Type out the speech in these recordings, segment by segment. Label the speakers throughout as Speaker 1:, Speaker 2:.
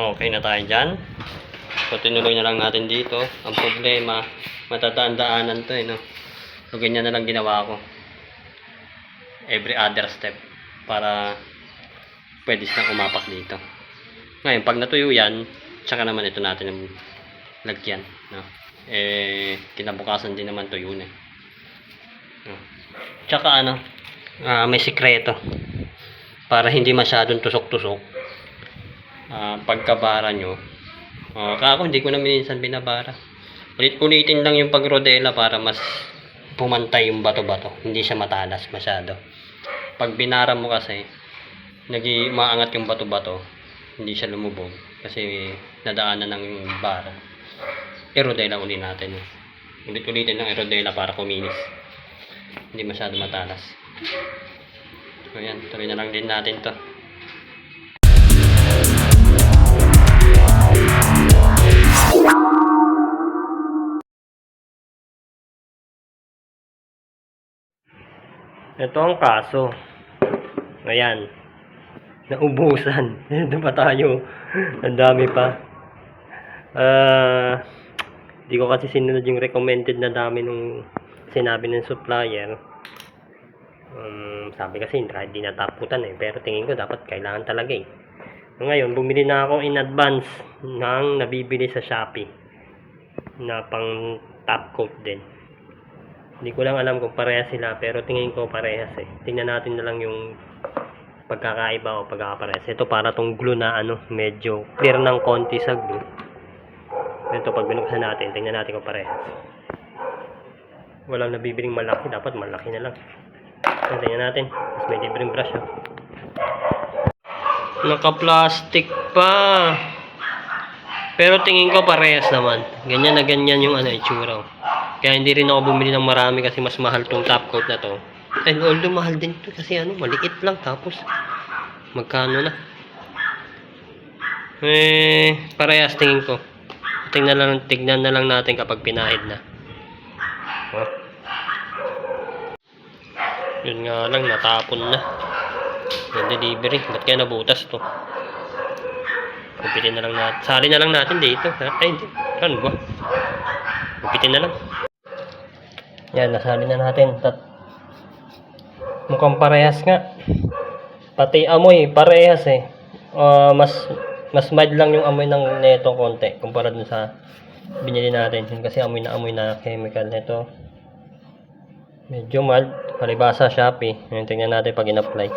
Speaker 1: Okay na tayo dyan. So, tinuloy na lang natin dito. Ang problema, matadaan-daanan to eh, no? So, ganyan na lang ginawa ko. Every other step. Para pwede silang umapak dito. Ngayon, pag natuyo yan, tsaka naman ito natin ang lagyan. No? Eh, kinabukasan din naman tuyo na. eh. No? Tsaka ano, ah, may sikreto. Para hindi masyadong tusok-tusok. Ah, pagkabara nyo. Uh, kako, hindi ko na minsan binabara. Ulit-ulitin lang yung pagrodela para mas pumantay yung bato-bato. Hindi siya matalas masyado. Pag binara mo kasi, nagi maangat yung bato-bato, hindi siya lumubog kasi nadaanan ng bara. Erodela uli natin. Ulit-ulitin ng erodela para kuminis. Hindi masyado matalas. So yan, tuloy na lang din natin to. Ito ang kaso. Ayan. Naubusan. Ito pa tayo. Ang dami pa. Ah, di ko kasi sinunod yung recommended na dami nung sinabi ng supplier. Um, sabi kasi hindi nataputan eh. Pero tingin ko dapat kailangan talaga eh. Ngayon, bumili na ako in advance ng nabibili sa Shopee na pang top coat din. Hindi ko lang alam kung parehas sila pero tingin ko parehas eh. Tingnan natin na lang yung pagkakaiba o pagkakaparehas. Ito para tong glue na ano, medyo clear ng konti sa glue. Ito pag binuksan natin, tingnan natin kung parehas. Walang nabibiling malaki, dapat malaki na lang. So, tingnan natin. Mas may libreng brush oh. Naka-plastic pa. Pero tingin ko parehas naman. Ganyan na ganyan yung ano, itsura. oh. Kaya hindi rin ako bumili ng marami kasi mas mahal tong top coat na to. And although mahal din to kasi ano, maliit lang tapos magkano na. Eh, parehas tingin ko. Tingnan lang, tignan na lang natin kapag pinahid na. Oh. Yun nga lang, natapon na. Yung delivery. Ba't kaya nabutas to? Kupitin na lang natin. Sali na lang natin dito. Ay, hindi. Ano ba? Kupitin na lang. Yan, nasali na natin. Tat Mukhang parehas nga. Pati amoy, parehas eh. Ah, mas mas mild lang yung amoy ng neto konti kumpara dun sa binili natin. Yun kasi amoy na amoy na chemical nito. Medyo mild. Palibasa Shopee. Ngayon tingnan natin pag in-apply.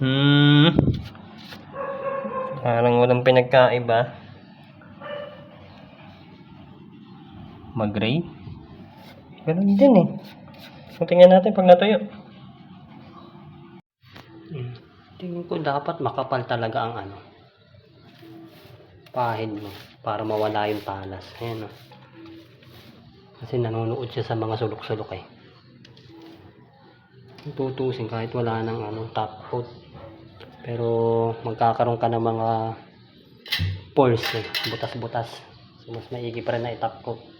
Speaker 1: Hmm. Parang walang pinagkaiba. Mag-gray. Ganun din eh. So, tingnan natin pag natuyo. Hmm. Tingin ko dapat makapal talaga ang ano. Pahid mo. Para mawala yung talas. Ayan o. Kasi nanonood siya sa mga sulok-sulok eh. Tutusin kahit wala nang ano, top coat. Pero magkakaroon ka ng mga pores eh. Butas-butas. So, mas maigi pa rin na i-top coat.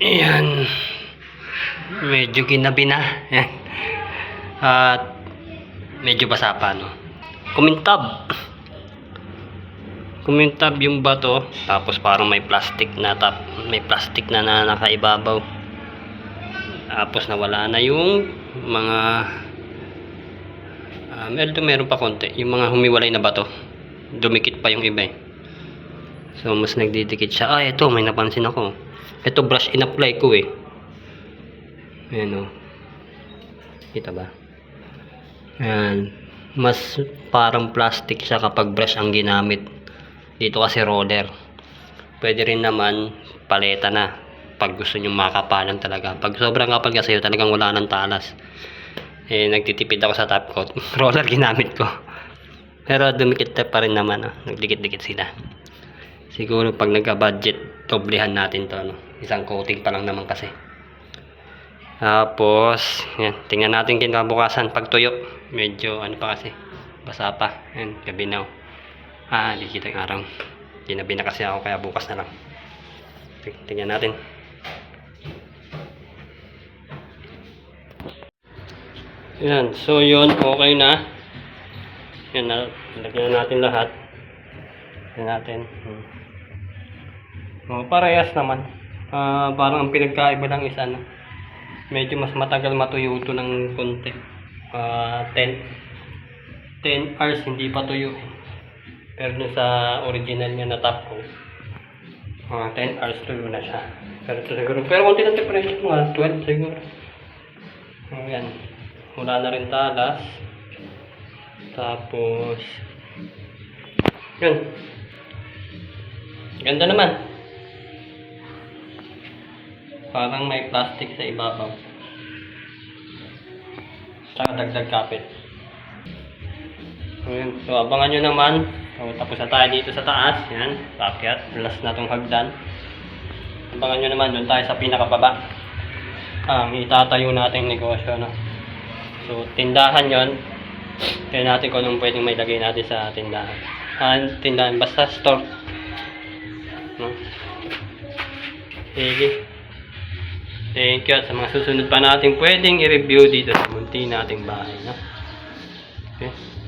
Speaker 1: Ayan. Medyo ginabi na. At medyo basa pa, no? Kumintab. Kumintab yung bato. Tapos parang may plastic na tap, may plastic na, na nakaibabaw. Tapos nawala na yung mga uh, meron, meron pa konti. Yung mga humiwalay na bato. Dumikit pa yung iba eh. So mas nagdidikit siya. Ah, ito may napansin ako. Ito brush in-apply ko eh. Ayan o. Kita ba? Ayan. Mas parang plastic siya kapag brush ang ginamit. Dito kasi roller. Pwede rin naman paleta na. Pag gusto nyo makapalan talaga. Pag sobrang kapal kasi talagang wala ng talas. Eh, nagtitipid ako sa top coat. roller ginamit ko. Pero dumikit pa rin naman. Oh. Nagdikit-dikit sila. Siguro pag nagka-budget, doblehan natin to. Ano? Isang coating pa lang naman kasi. Tapos, yan. Tingnan natin kinabukasan pag tuyo. Medyo, ano pa kasi, basa pa. Yan, gabi na. oh. Ah, di kita yung araw. Ginabi na kasi ako, kaya bukas na lang. Ting- Tingnan natin. Yan, so yun, okay na. Yan, na, lagyan na natin lahat. Natin. Hmm. Oh, parehas naman. Ah, parang ang pinagkaiba lang is ano, medyo mas matagal matuyo ito ng konti. Ah, 10 10 hours hindi pa tuyo. eh. Pero dun sa original niya na top ko, mga 10 hours tuyo na siya. Pero ito siguro, pero konti ng temperature mga 12 siguro. Ayan. Wala na rin talas. Tapos, yun. Ganda naman. Parang may plastic sa ibabaw. Tsaka dagdag kapit. Ayan. So, abangan nyo naman. So, tapos na tayo dito sa taas. Yan. Pakyat. Last na tong hagdan. Abangan nyo naman. Doon tayo sa pinakababa. Ang itatayo nating negosyo. No? So, tindahan yon Kaya natin kung anong pwedeng may lagay natin sa tindahan. Ah, tindahan. Basta store. No? Sige. Thank you. At sa mga susunod pa natin pwedeng i-review dito sa munti nating bahay. No? Okay.